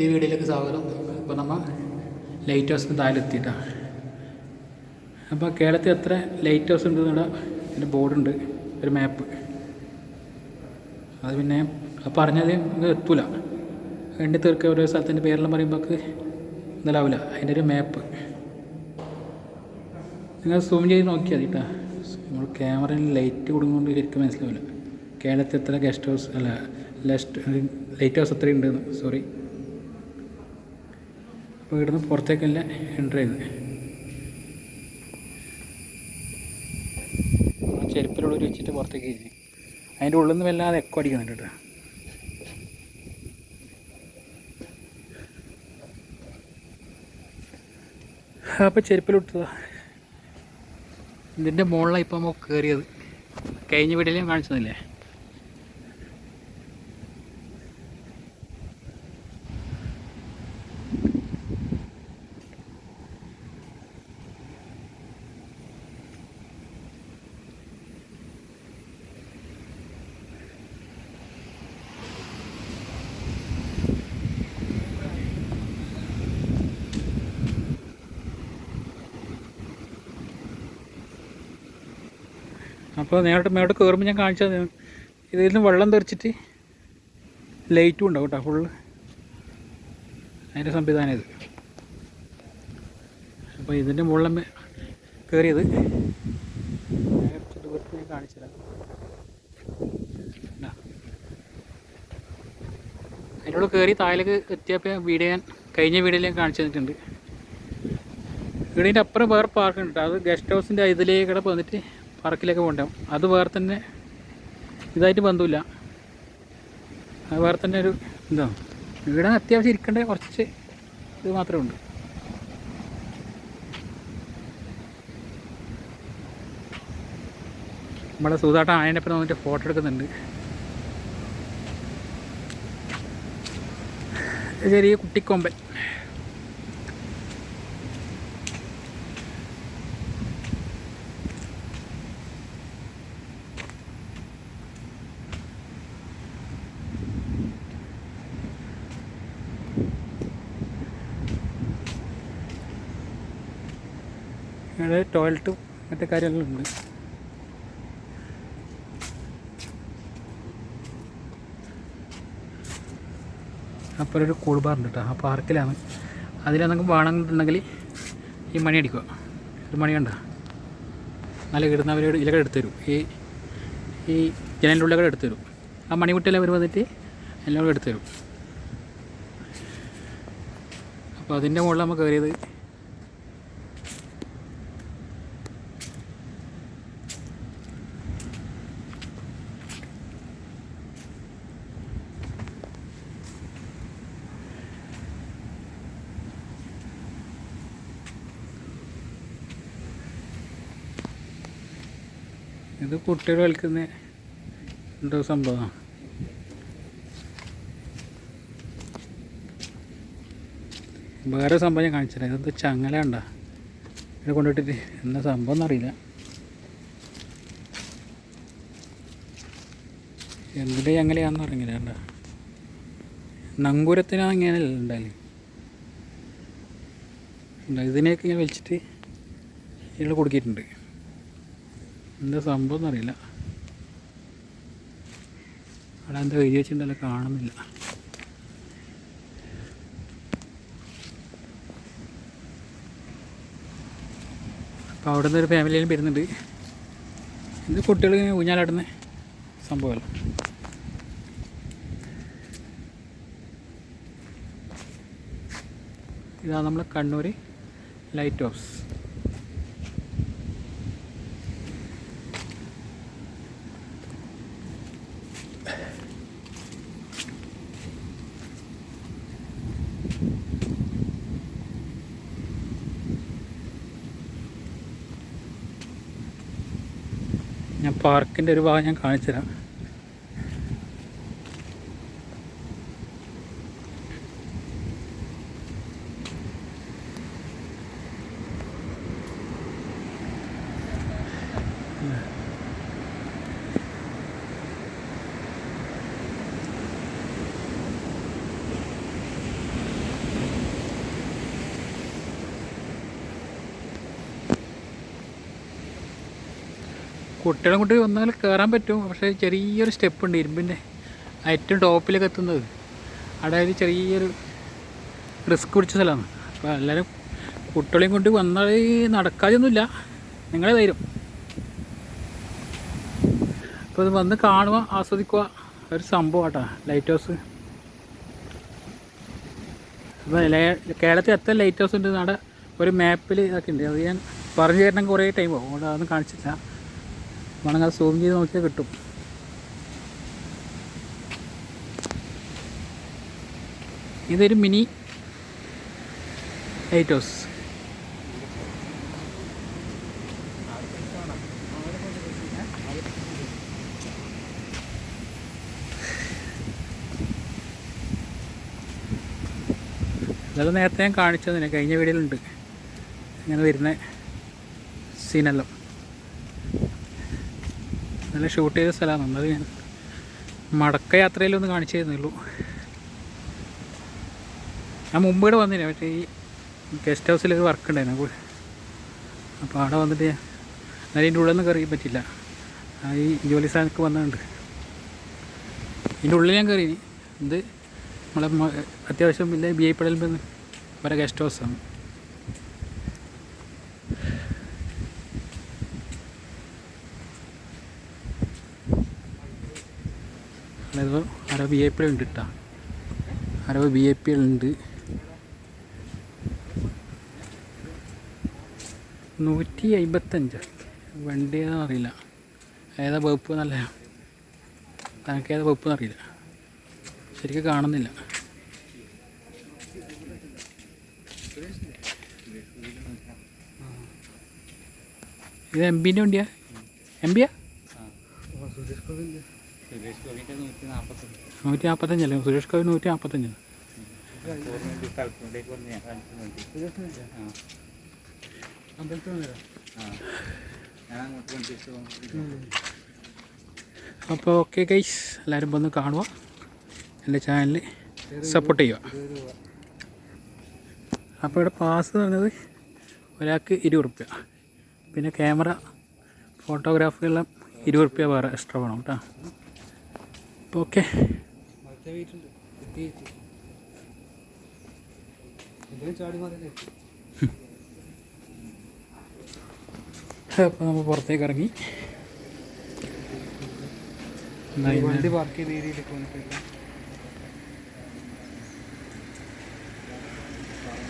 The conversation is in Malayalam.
പുതിയ വീഡിയോയിലേക്ക് സ്വാഗതം. ഇപ്പോൾ നമ്മൾ ലൈറ്റ് ഹൗസിന് താഴെ എത്തിയിട്ടാണ് അപ്പോൾ കേരളത്തിൽ എത്ര ലൈറ്റ് ഹൗസ് ഉണ്ട് നമ്മുടെ ഒരു ബോർഡുണ്ട് ഒരു മാപ്പ് അത് പിന്നെ പറഞ്ഞത് എത്തൂല. എണ്ണി തീർക്കുക ഓരോ സ്ഥലത്തിന്റെ പേരെല്ലാം പറയുമ്പോൾ ഇതിലാവില്ല അതിന്റെ ഒരു മാപ്പ് നിങ്ങൾ സൂം ചെയ്ത് നോക്കിയാൽ മതി കേട്ടോ നമ്മൾ ക്യാമറയിൽ ലൈറ്റ് കൊടുക്കുന്നുണ്ട് ശരിക്കും മനസ്സിലാവില്ല. കേരളത്തിൽ എത്ര ഗസ്റ്റ് ഹൗസ് അല്ല ലെസ്റ്റ് ലൈറ്റ് ഹൗസ് എത്രയുണ്ടെന്ന് സോറി അപ്പോൾ ഇവിടുന്ന് പുറത്തേക്കല്ല എന്റർ ചെയ്ത് ചെരുപ്പിലുള്ളൊരു വെച്ചിട്ട് പുറത്തേക്ക് ഇരിക്കും അതിന്റെ ഉള്ളിൽ നിന്ന് വല്ലാതെ എക്കോ അടിക്കുന്നുണ്ട് കേട്ടോ. അപ്പോൾ ചെരുപ്പിലിട്ടതാ ഇതിന്റെ മുകളിലാണ് ഇപ്പം നമുക്ക് കയറിയത് കഴിഞ്ഞ വീടിലേയും കാണിച്ചതല്ലേ? അപ്പോൾ നേരിട്ട് മേലോട്ട് കയറുമ്പോൾ ഞാൻ കാണിച്ചത് ഇതിൽ നിന്ന് വെള്ളം തെറിച്ചിട്ട് ലൈറ്റും ഉണ്ടാവും കേട്ടോ ഫുള്ള് അതിന്റെ സംവിധാനം ഇത്. അപ്പോൾ ഇതിന്റെ മുകളിൽ കയറിയത് കുറച്ച് ദൂരത്ത് ഞാൻ കയറി താഴേക്ക് എത്തിയപ്പോൾ വീഡിയോ ഞാൻ കഴിഞ്ഞ വീഡിയോയിൽ ഞാൻ കാണിച്ചു തന്നിട്ടുണ്ട്. വീടിന്റെ അപ്പുറം വേറെ പാർക്കുണ്ട് അത് ഗസ്റ്റ് ഹൗസിന്റെ ഇതിലേക്കൂടെ വന്നിട്ട് പാർക്കിലേക്ക് പോകണ്ടാവും അത് വേറെ തന്നെ ഇതായിട്ട് ബന്ധമില്ല അത് വേറെ തന്നെ ഒരു ഇതാണ് ഇവിടെ അത്യാവശ്യം ഇരിക്കേണ്ട കുറച്ച് ഇത് മാത്രമേ ഉണ്ട് നമ്മുടെ സൂതാട്ടം ആയതിന്റെ ഒപ്പം വന്നിട്ട് ഫോട്ടോ എടുക്കുന്നുണ്ട്. ചെറിയ കുട്ടിക്കൊമ്പൻ. ഇവിടെ ടോയ്ലറ്റും മറ്റേ കാര്യങ്ങളും ഉണ്ട് അപ്പോൾ ഒരു കൂൾ ബാർ ഉണ്ട് കേട്ടോ ആ പാർക്കിലാണ്. അതിൽ നമുക്ക് വേണമെന്നുണ്ടെങ്കിൽ ഈ മണി അടിക്കുക. ഒരു മണി കണ്ട? നല്ല കിടുന്നവർ ഇലകൾ എടുത്തു തരും. ഈ ഈ ജനലിന്റെ ഉള്ളിലൊക്കെ എടുത്തു തരും. ആ മണി വിട്ടില്ല അവർ വന്നിട്ട് എല്ലാം എടുത്തു തരും. അപ്പോൾ അതിന്റെ മുകളിൽ നമുക്ക് കയറിയത് ഇത് കുട്ടികൾ കളിക്കുന്ന എന്തോ സംഭവമാണ് വേറെ സംഭവം ഞാൻ കാണിച്ചില്ല. ഇതെന്തോ ചങ്ങല ഉണ്ടോ ഇത് കൊണ്ടിട്ടിട്ട് എന്താ സംഭവം എന്നറിയില്ല. എന്തിന്റെ ചങ്ങലയാണെന്ന് അറിയില്ല കണ്ട. നങ്കൂരത്തിനാണ് ഇങ്ങനെയല്ല ഉണ്ടായാലും ഇതിനെയൊക്കെ ഇങ്ങനെ വലിച്ചിട്ട് ഇയാൾ കൊടുക്കിയിട്ടുണ്ട്. എന്താ സംഭവം എന്നറിയില്ല. അവിടെ എന്താ എഴുതി വെച്ചിട്ടുണ്ടല്ലോ കാണുന്നില്ല. അപ്പോൾ അവിടെ നിന്ന് ഒരു ഫാമിലിയിലും വരുന്നുണ്ട്. ഇത് കുട്ടികൾ ഇങ്ങനെ ഊഞ്ഞാലാടുന്ന സംഭവമല്ല. ഇതാണ് നമ്മൾ കണ്ണൂർ ലൈറ്റ് ഹൗസ് ഞാൻ പാർക്കിന്റെ ഒരു ഭാഗം ഞാൻ കാണിച്ചു തരാം കുട്ടികളെ കൊണ്ട് വന്നാൽ കയറാൻ പറ്റും. പക്ഷേ ചെറിയൊരു സ്റ്റെപ്പ് ഉണ്ട് ഇരുമ്പിന്റെ ഏറ്റവും ടോപ്പിലേക്ക് എത്തുന്നത്. അതായത് ചെറിയൊരു റിസ്ക് പിടിച്ച സ്ഥലമാണ്. അപ്പോൾ എല്ലാവരും കുട്ടികളെയും കൊണ്ട് വന്നാൽ നടക്കാതൊന്നുമില്ല നിങ്ങളെ ധൈര്യം. അപ്പോൾ ഇത് വന്ന് കാണുക ആസ്വദിക്കുക. ഒരു സംഭവം കേട്ടോ ലൈറ്റ് ഹൗസ് കേരളത്തിൽ എത്ര ലൈറ്റ് ഹൗസ് ഉണ്ട്? നാടെ ഒരു മാപ്പിൽ ഇതൊക്കെ ഉണ്ട്. അത് ഞാൻ പറഞ്ഞു തരണം കുറേ ടൈം പോകും അതൊന്നും കാണിച്ചില്ല വേണമെങ്കിൽ അത് സൂം ചെയ്ത് നോക്കിയാൽ കിട്ടും. ഇതൊരു മിനി ലൈറ്റ് ഹൗസ് ഇതെല്ലാം നേരത്തെ ഞാൻ കാണിച്ചതിന് കഴിഞ്ഞ വീഡിയോയിലുണ്ട്. ഇങ്ങനെ വരുന്ന സീനെല്ലാം നല്ല ഷൂട്ട് ചെയ്ത സ്ഥലമാണ്. അത് ഞാൻ മടക്ക യാത്രയിലൊന്ന് കാണിച്ചു തരുന്നുള്ളൂ ഞാൻ മുമ്പ് ഇവിടെ വന്നില്ല പക്ഷേ ഈ ഗസ്റ്റ് ഹൗസിൽ ഒരു വർക്ക് ഉണ്ടായിരുന്നു. അപ്പോൾ അവിടെ വന്നിട്ട് ഞാൻ എന്നാലും ഇതിന്റെ ഉള്ളിൽ നിന്ന് കയറി പറ്റില്ല. ഈ ജോലി സ്ഥാനത്ത് വന്നിട്ടുണ്ട് ഇതിന്റെ ഉള്ളിൽ ഞാൻ കയറി എന്ത് നമ്മളെ അത്യാവശ്യം ഇല്ല ബി ഐ പടലിൽ വരെ ഗസ്റ്റ് ഹൗസാണ് അതായത് അര ബി ഐ പി ഉണ്ട് കേട്ടോ അരവ് ബി ഐ പി ഉണ്ട്. നൂറ്റി അമ്പത്തഞ്ച് വണ്ടി അറിയില്ല. ഏതാ വകുപ്പ് നല്ല തനക്ക് ഏതാ വകുപ്പ് അറിയില്ല ശരിക്കും കാണുന്നില്ല. ഇത് എം ബിന്റെ വണ്ടിയാ? എം ബിയാ നൂറ്റി നാൽപ്പത്തഞ്ചല്ലേ സുരേഷ് ഗോപി നൂറ്റി നാൽപ്പത്തഞ്ച് അപ്പോൾ ഓക്കെ ഗൈസ് എല്ലാവരും വന്ന് കാണുക. എന്റെ ചാനലിൽ സപ്പോർട്ട് ചെയ്യുക. അപ്പോൾ ഇവിടെ പാസ് പറഞ്ഞത് ഒരാൾക്ക് ഇരുപത് റുപ്യ. പിന്നെ ക്യാമറ ഫോട്ടോഗ്രാഫി എല്ലാം ഇരുപത് റുപ്യ വേറെ എക്സ്ട്രാ വേണം കേട്ടോ. അപ്പോൾ ഓക്കെ അപ്പോൾ നമ്മൾ പുറത്തേക്ക് ഇറങ്ങി. വണ്ടി പാർക്ക് ചെയ്ത ഏരിയയിലേക്ക് വന്നിട്ടില്ല